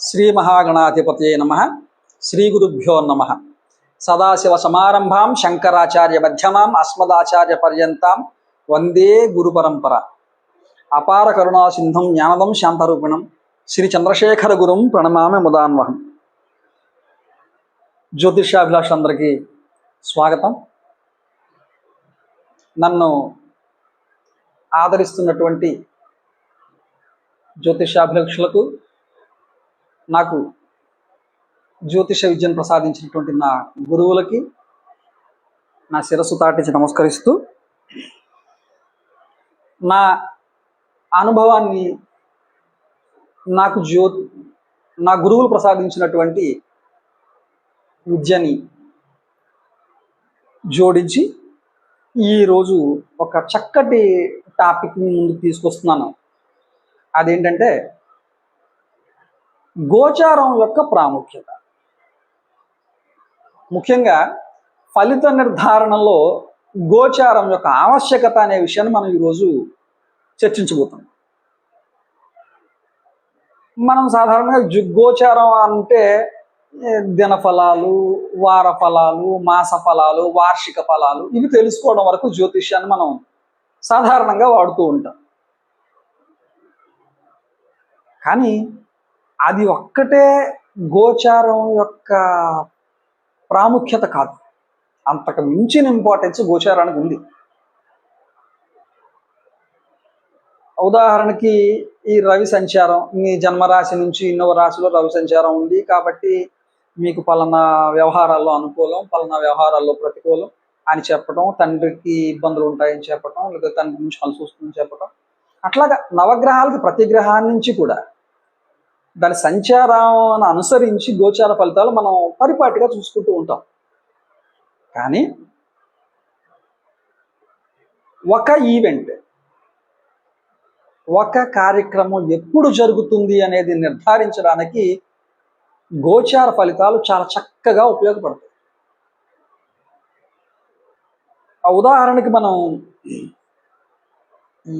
శ్రీ మహాగణాధిపతే నమ. శ్రీ గురుభ్యో నమ. సదాశివ సమారంభాం శంకరాచార్య మధ్యమాం అస్మదాచార్య పర్యంతం. వందే గురు పరంపర. అపార కరుణా సింధం జ్ఞానదం శాంతరూపిణం. శ్రీ చంద్రశేఖర గురుం ప్రణమామి ముదాన్వహం. జ్యోతిషాభిలాషులందరికీ స్వాగతం. నన్ను ఆదరిస్తున్నటువంటి జ్యోతిషాభిలక్షులకు నాకు జ్యోతిష విద్యను ప్రసాదించినటువంటి నా గురువులకి నా శిరస్సు తాటించి నమస్కరిస్తూ నా అనుభవాన్ని నాకు జ్యో నా గురువులు ప్రసాదించినటువంటి విద్యని జోడించి ఈరోజు ఒక చక్కటి టాపిక్ని ముందుకు తీసుకొస్తున్నాను. అదేంటంటే గోచారం యొక్క ప్రాముఖ్యత. ముఖ్యంగా ఫలిత నిర్ధారణలో గోచారం యొక్క ఆవశ్యకత అనే విషయాన్ని మనం ఈరోజు చర్చించబోతున్నాం. మనం సాధారణంగా జు- గోచారం అంటే దినఫలాలు దిన ఫలాలు వార ఫలాలు మాస ఫలాలు వార్షిక ఫలాలు ఇవి తెలుసుకోవడం వరకు జ్యోతిష్యాన్ని మనం సాధారణంగా వాడుతూ ఉంటాం. కానీ అది ఒక్కటే గోచారం యొక్క ప్రాముఖ్యత కాదు. అంతకు మించిన ఇంపార్టెన్స్ గోచారానికి ఉంది. ఉదాహరణకి ఈ రవి సంచారం మీ జన్మరాశి నుంచి ఇన్నవ రాశిలో రవి సంచారం ఉంది కాబట్టి మీకు పలానా వ్యవహారాల్లో అనుకూలం పలానా వ్యవహారాల్లో ప్రతికూలం అని చెప్పడం తండ్రికి ఇబ్బందులు ఉంటాయని చెప్పడం లేదా తండ్రి నుంచి కలిసి వస్తుందని చెప్పడం అట్లాగా నవగ్రహాలకి ప్రతి గ్రహాన్ని నుంచి కూడా దాని సంచారాన్ని అనుసరించి గోచార ఫలితాలు మనం పరిపాటిగా చూసుకుంటూ ఉంటాం. కానీ ఒక ఈవెంట్ ఒక కార్యక్రమం ఎప్పుడు జరుగుతుంది అనేది నిర్ధారించడానికి గోచార ఫలితాలు చాలా చక్కగా ఉపయోగపడతాయి. ఆ ఉదాహరణకి మనం ఈ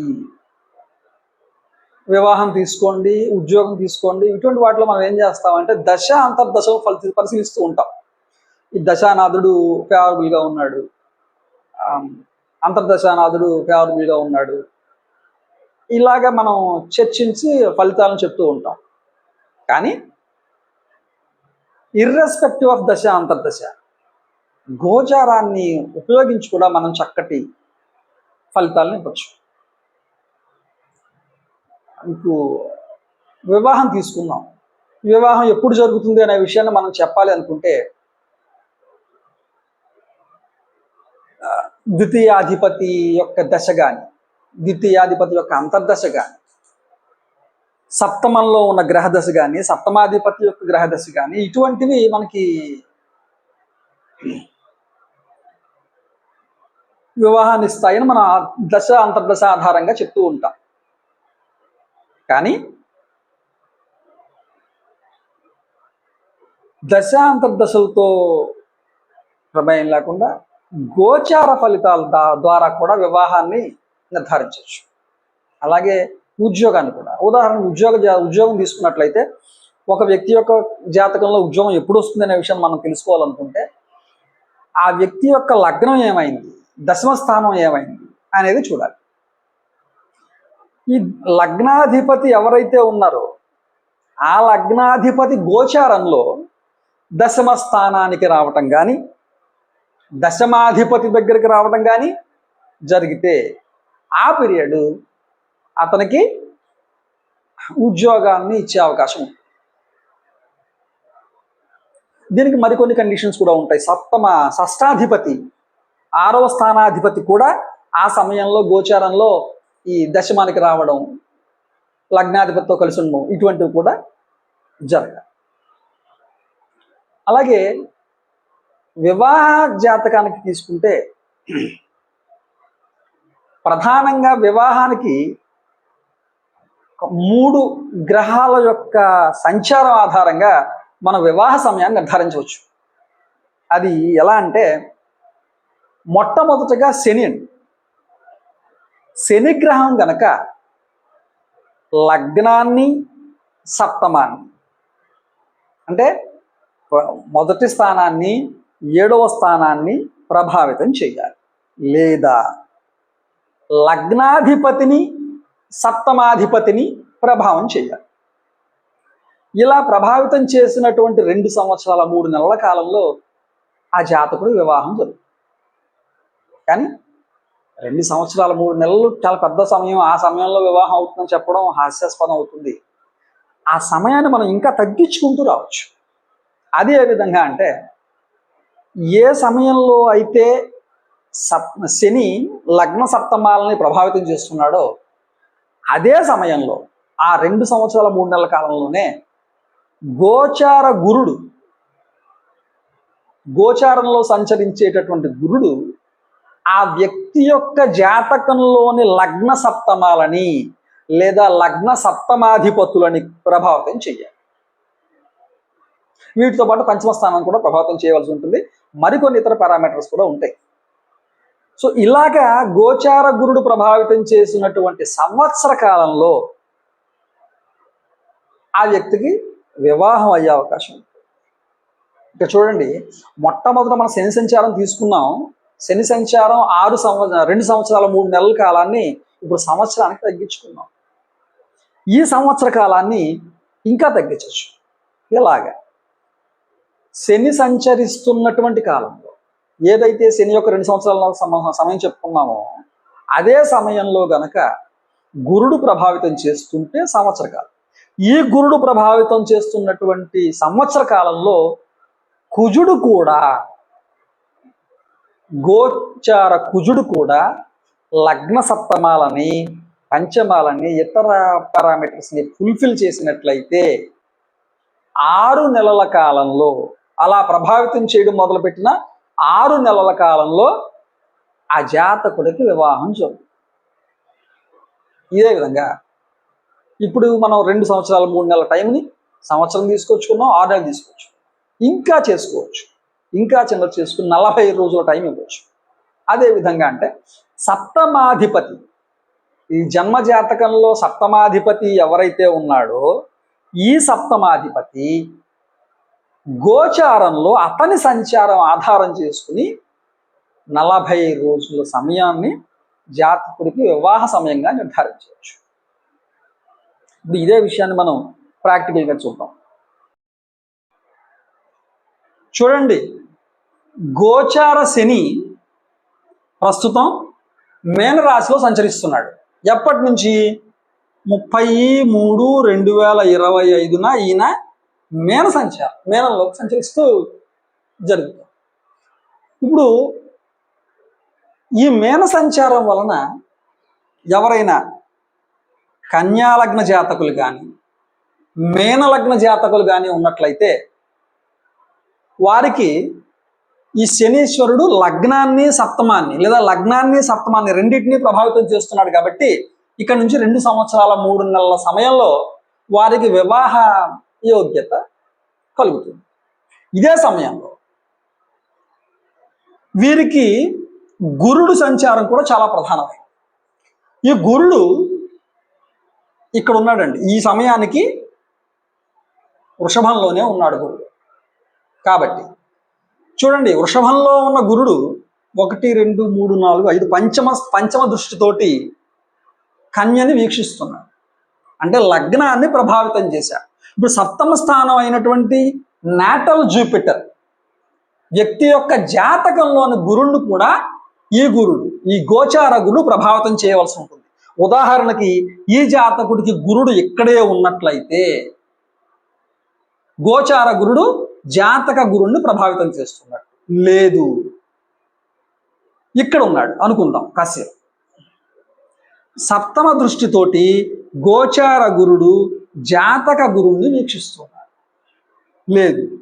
వివాహం తీసుకోండి ఉద్యోగం తీసుకోండి ఇటువంటి వాటిలో మనం ఏం చేస్తామంటే దశ అంతర్దశ ఫలి పరిశీలిస్తూ ఉంటాం. ఈ దశానాథుడు ఫేవరబుల్గా ఉన్నాడు. అంతర్దశానాథుడు ఫేవరబుల్గా ఉన్నాడు. ఇలాగ మనం చర్చించి ఫలితాలను చెప్తూ ఉంటాం. కానీ ఇర్రెస్పెక్టివ్ ఆఫ్ దశ అంతర్దశ గోచారాన్ని ఉపయోగించి కూడా మనం చక్కటి ఫలితాలను ఇవ్వచ్చు. మీకు వివాహం తీసుకుందాం. వివాహం ఎప్పుడు జరుగుతుంది అనే విషయాన్ని మనం చెప్పాలి అనుకుంటే ద్వితీయాధిపతి యొక్క దశ కానీ ద్వితీయాధిపతి యొక్క అంతర్దశ కానీ సప్తమంలో ఉన్న గ్రహదశ కానీ సప్తమాధిపతి యొక్క గ్రహ దశ కానీ ఇటువంటివి మనకి వివాహాన్ని ఇస్తాయని మన దశ అంతర్దశ ఆధారంగా చెప్తూ ఉంటాం. కానీ దశాంతర్దశలతో ప్రమేయం లేకుండా గోచార ఫలితాల ద్వారా కూడా వివాహాన్ని నిర్ధారించవచ్చు. అలాగే ఉద్యోగాన్ని కూడా. ఉదాహరణ ఉద్యోగ జా- ఉద్యోగం తీసుకున్నట్లయితే ఒక వ్యక్తి యొక్క జాతకంలో ఉద్యోగం ఎప్పుడు వస్తుంది అనే విషయం మనం తెలుసుకోవాలనుకుంటే ఆ వ్యక్తి యొక్క లగ్నం ఏమైంది? దశమ స్థానం ఏమైంది? అనేది చూడాలి. ఈ లగ్నాధిపతి ఎవరైతే ఉన్నారో ఆ లగ్నాధిపతి గోచారంలో దశమ స్థానానికి రావటం కానీ దశమాధిపతి దగ్గరికి రావటం కానీ జరిగితే ఆ పీరియడ్ అతనికి ఉద్యోగాన్ని ఇచ్చే అవకాశం ఉంది దీనికి మరికొన్ని కండిషన్స్ కూడా ఉంటాయి. సప్తమ షష్టాధిపతి ఆరవ స్థానాధిపతి కూడా ఆ సమయంలో గోచారంలో ఈ దశమానికి రావడం లగ్నాధిపతితో కలిసి ఉండడం ఇటువంటివి కూడా జరగాలి. అలాగే వివాహ జాతకానికి తీసుకుంటే ప్రధానంగా వివాహానికి మూడు గ్రహాల యొక్క సంచారం ఆధారంగా మన వివాహ సమయాన్ని నిర్ధారించవచ్చు. అది ఎలా అంటే మొట్టమొదటగా శని అండి. శనిగ్రహం గనక లగ్నాన్ని సప్తమాన్ని అంటే మొదటి స్థానాన్ని ఏడవ స్థానాన్ని ప్రభావితం చేయాలి. లేదా లగ్నాధిపతిని సప్తమాధిపతిని ప్రభావం చేయాలి. ఇలా ప్రభావితం చేసినటువంటి రెండు సంవత్సరాల మూడు నెలల కాలంలో ఆ జాతకుడు వివాహం జరుగుతుంది కానీ రెండు సంవత్సరాలు మూడు నెలలు చాలా పెద్ద సమయం. ఆ సమయంలో వివాహం అవుతుందని చెప్పడం హాస్యాస్పదం అవుతుంది. ఆ సమయాన్ని మనం ఇంకా తగ్గించుకుంటూ రావచ్చు. అది ఏ విధంగా అంటే ఏ సమయంలో అయితే సప్ శని లగ్న సప్తమాలని ప్రభావితం చేస్తున్నాడో అదే సమయంలో ఆ రెండు సంవత్సరాల మూడు నెలల కాలంలోనే గోచార గురుడు గోచారంలో సంచరించేటటువంటి గురుడు ఆ వ్యక్తి యొక్క జాతకంలోని లగ్న సప్తమాలని లేదా లగ్న సప్తమాధిపతులని ప్రభావితం చేయాలి వీటితో పాటు పంచమ స్థానం కూడా ప్రభావితం చేయవలసి ఉంటుంది. మరికొన్ని ఇతర పారామీటర్స్ కూడా ఉంటాయి. సో ఇలాగా గోచార గురుడు ప్రభావితం చేసినటువంటి సంవత్సర కాలంలో ఆ వ్యక్తికి వివాహం అయ్యే అవకాశం ఉంది ఇక చూడండి మొట్టమొదట మనం శని సంచారం తీసుకున్నాం. శని సంచారం ఆరు సంవత్సరం రెండు సంవత్సరాల మూడు నెలల కాలాన్ని ఇప్పుడు సంవత్సరానికి తగ్గించుకున్నాం. ఈ సంవత్సర కాలాన్ని ఇంకా తగ్గించవచ్చు ఇలాగా శని సంచరిస్తున్నటువంటి కాలంలో ఏదైతే శని యొక్క రెండు సంవత్సరాల సమ- సమయం చెప్పుకున్నామో అదే సమయంలో గనక గురుడు ప్రభావితం చేస్తుంటే సంవత్సర కాలం. ఈ గురుడు ప్రభావితం చేస్తున్నటువంటి సంవత్సర కాలంలో కుజుడు కూడా గోచార కుజుడు కూడా లగ్న సప్తమాలని పంచమాలని ఇతర పారామీటర్స్ని ఫుల్ఫిల్ చేసినట్లయితే ఆరు నెలల కాలంలో అలా ప్రభావితం చేయడం మొదలుపెట్టిన ఆరు నెలల కాలంలో ఆ జాతకుడికి వివాహం జరుగుతుంది. ఇదే విధంగా ఇప్పుడు మనం రెండు సంవత్సరాలు మూడు నెలల టైంని సంవత్సరం తీసుకొచ్చుకున్నాం ఆరు నెలలు తీసుకోవచ్చు ఇంకా చేసుకోవచ్చు. ఇంకా చిన్న చేసుకుని నలభై రోజుల టైం ఇవ్వచ్చు. అదే విధంగా అంటే సప్తమాధిపతి ఈ జన్మ జాతకంలో సప్తమాధిపతి ఎవరైతే ఉన్నాడో ఈ సప్తమాధిపతి గోచారంలో అతని సంచారం ఆధారం చేసుకుని నలభై రోజుల సమయాన్ని జాతకుడికి వివాహ సమయంగా నిర్ధారించవచ్చు. ఇప్పుడు ఇదే విషయాన్ని మనం ప్రాక్టికల్గా చూద్దాం. చూడండి. గోచార శని ప్రస్తుతం మేనరాశిలో సంచరిస్తున్నాడు. ఎప్పటి నుంచి? ముప్పై మూడు రెండు వేల ఇరవై ఐదున ఈయన మేన సంచారం మేనంలో సంచరిస్తూ జరుగుతుంది ఇప్పుడు ఈ మేన సంచారం వలన ఎవరైనా కన్యాలగ్న జాతకులు కానీ మేనలగ్న జాతకులు కానీ ఉన్నట్లయితే వారికి ఈ శనీశ్వరుడు లగ్నాన్ని సప్తమాన్ని లేదా లగ్నాన్ని సప్తమాన్ని రెండింటినీ ప్రభావితం చేస్తున్నాడు కాబట్టి ఇక్కడ నుంచి రెండు సంవత్సరాల మూడు నెలల సమయంలో వారికి వివాహ యోగ్యత కలుగుతుంది. ఇదే సమయంలో వీరికి గురుడు సంచారం కూడా చాలా ప్రధానమైంది. ఈ గురుడు ఇక్కడ ఉన్నాడండి. ఈ సమయానికి వృషభంలోనే ఉన్నాడు గురుడు. కాబట్టి చూడండి వృషభంలో ఉన్న గురుడు ఒకటి రెండు మూడు నాలుగు ఐదు పంచమ పంచమ దృష్టితోటి కన్యని వీక్షిస్తున్నాడు. అంటే లగ్నాన్ని ప్రభావితం చేశాడు. ఇప్పుడు సప్తమ స్థానం అయినటువంటి నాటల్ జూపిటర్ వ్యక్తి యొక్క జాతకంలోని గురుణ్ణి కూడా ఈ గురుడు ఈ గోచార గురుడు ప్రభావితం చేయవలసి ఉంటుంది. ఉదాహరణకి ఈ జాతకుడికి గురుడు ఇక్కడే ఉన్నట్లయితే గోచార గురుడు జాతక గురుణ్ణి ప్రభావితం చేస్తున్నాడు. లేదు. ఇక్కడ ఉన్నాడు. అనుకుందాం. కాసేపు. సప్తమ దృష్టితోటి గోచార గురుడు జాతక గురుణ్ణి వీక్షిస్తున్నాడు. లేదు.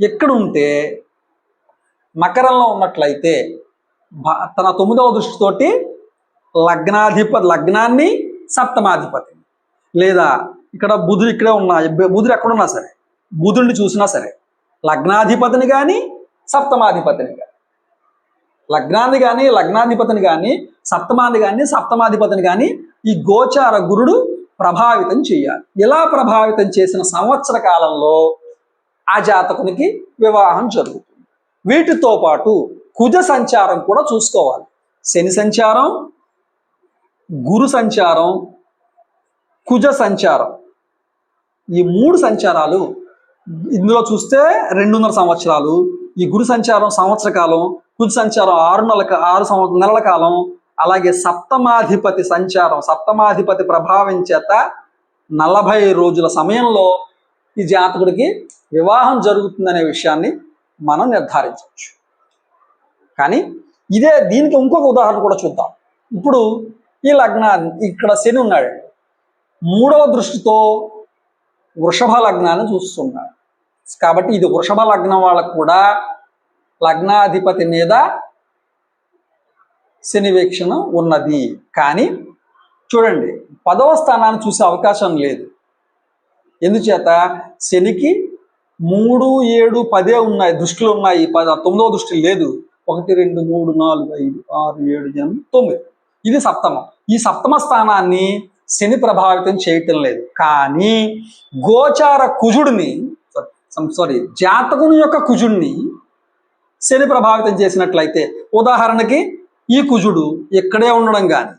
ఎక్కడుంటే మకరంలో ఉన్నట్లయితే తన తొమ్మిదవ దృష్టితోటి లగ్నాధిపతి లగ్నాన్ని సప్తమాధిపతి. లేదా ఇక్కడ బుధుడు ఇక్కడే ఉన్నా బుధుడు ఎక్కడున్నా సరే బుధుడిని చూసినా సరే లగ్నాధిపతిని కానీ సప్తమాధిపతిని కానీ లగ్నాన్ని కానీ లగ్నాధిపతిని కానీ సప్తమాన్ని కానీ సప్తమాధిపతిని కానీ ఈ గోచార గురుడు ప్రభావితం చేయాలి. ఇలా ప్రభావితం చేసిన సంవత్సర కాలంలో ఆ జాతకునికి వివాహం జరుగుతుంది. వీటితో పాటు కుజ సంచారం కూడా చూసుకోవాలి. శని సంచారం గురు సంచారం కుజ సంచారం. ఈ మూడు సంచారాలు ఇందులో చూస్తే రెండున్నర సంవత్సరాలు. ఈ గురు సంచారం సంవత్సర కాలం కుజ సంచారం ఆరు నెలల ఆరు సంవ- నెలల కాలం. అలాగే సప్తమాధిపతి సంచారం సప్తమాధిపతి ప్రభావం చేత నలభై రోజుల సమయంలో ఈ జాతకుడికి వివాహం జరుగుతుందనే విషయాన్ని మనం నిర్ధారించవచ్చు. కానీ ఇదే దీనికి ఇంకొక ఉదాహరణ కూడా చూద్దాం. ఇప్పుడు ఈ లగ్నాన్ని ఇక్కడ శని ఉన్నాడు. మూడవ దృష్టితో వృషభ లగ్నాన్ని చూస్తున్నాడు కాబట్టి ఇది వృషభ లగ్నం వాళ్ళకు కూడా లగ్నాధిపతి మీద శని వీక్షణ ఉన్నది. కానీ చూడండి పదవ స్థానాన్ని చూసే అవకాశం లేదు. ఎందుచేత? శనికి మూడు ఏడు పదే ఉన్నాయి దృష్టిలు ఉన్నాయి. పద తొమ్మిదవ దృష్టి లేదు. ఒకటి రెండు మూడు నాలుగు ఐదు ఆరు ఏడు ఎనిమిది తొమ్మిది. ఇది సప్తమం. ఈ సప్తమ స్థానాన్ని శని ప్రభావితం చేయటం లేదు. కానీ గోచార కుజుడిని సారీ జాతకుని యొక్క కుజుడిని శని ప్రభావితం చేసినట్లయితే ఉదాహరణకి ఈ కుజుడు ఇక్కడే ఉండడం కానీ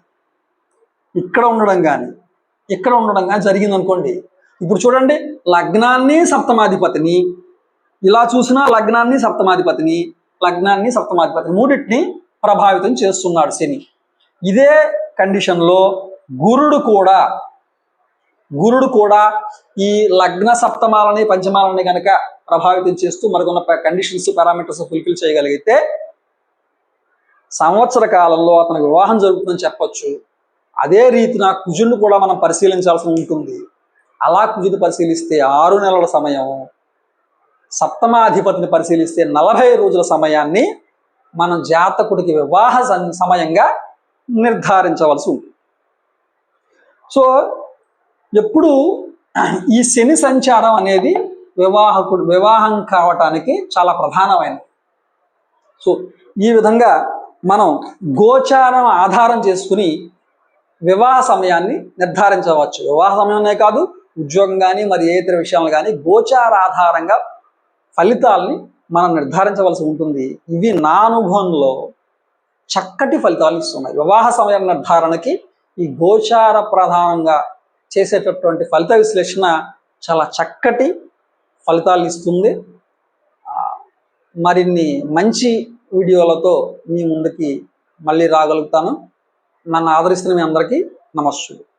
ఇక్కడ ఉండడం కానీ ఇక్కడ ఉండడం కానీ జరిగింది అనుకోండి ఇప్పుడు చూడండి లగ్నాన్ని సప్తమాధిపతిని ఇలా చూసినా లగ్నాన్ని సప్తమాధిపతిని లగ్నాన్ని సప్తమాధిపతిని మూడింటిని ప్రభావితం చేస్తున్నాడు శని. ఇదే కండిషన్లో గురుడు కూడా గురుడు కూడా ఈ లగ్న సప్తమాలని పంచమాలని కనుక ప్రభావితం చేస్తూ మరికొన్న కండిషన్స్ పారామీటర్స్ ఫుల్ఫిల్ చేయగలిగితే సంవత్సర కాలంలో అతను వివాహం జరుగుతుందని చెప్పొచ్చు. అదే రీతిన కుజుడిని కూడా మనం పరిశీలించాల్సి ఉంటుంది. అలా కుజుడు పరిశీలిస్తే ఆరు నెలల సమయం సప్తమాధిపతిని పరిశీలిస్తే నలభై రోజుల సమయాన్ని మనం జాతకుడికి వివాహ సం- సమయంగా నిర్ధారించవలసి ఉంటుంది. సో ఎప్పుడు ఈ శని సంచారం అనేది వివాహకుడు వివాహం కావటానికి చాలా ప్రధానమైనది. సో ఈ విధంగా మనం గోచారం ఆధారం చేసుకుని వివాహ సమయాన్ని నిర్ధారించవచ్చు. వివాహ సమయమే కాదు ఉద్యోగం కానీ మరి ఏ ఇతర విషయాలు కానీ గోచార ఆధారంగా ఫలితాల్ని మనం నిర్ధారించవలసి ఉంటుంది. ఇవి నా అనుభవంలో చక్కటి ఫలితాలు ఇస్తున్నాయి. వివాహ సమయం నిర్ధారణకి ఈ గోచార ప్రధానంగా చేసేటటువంటి ఫలిత విశ్లేషణ చాలా చక్కటి ఫలితాలు ఇస్తుంది. మరిన్ని మంచి వీడియోలతో మీ ముందుకి మళ్ళీ రాగలుగుతాను. నన్ను ఆదరిస్తున్న మీ అందరికీ నమస్సులు.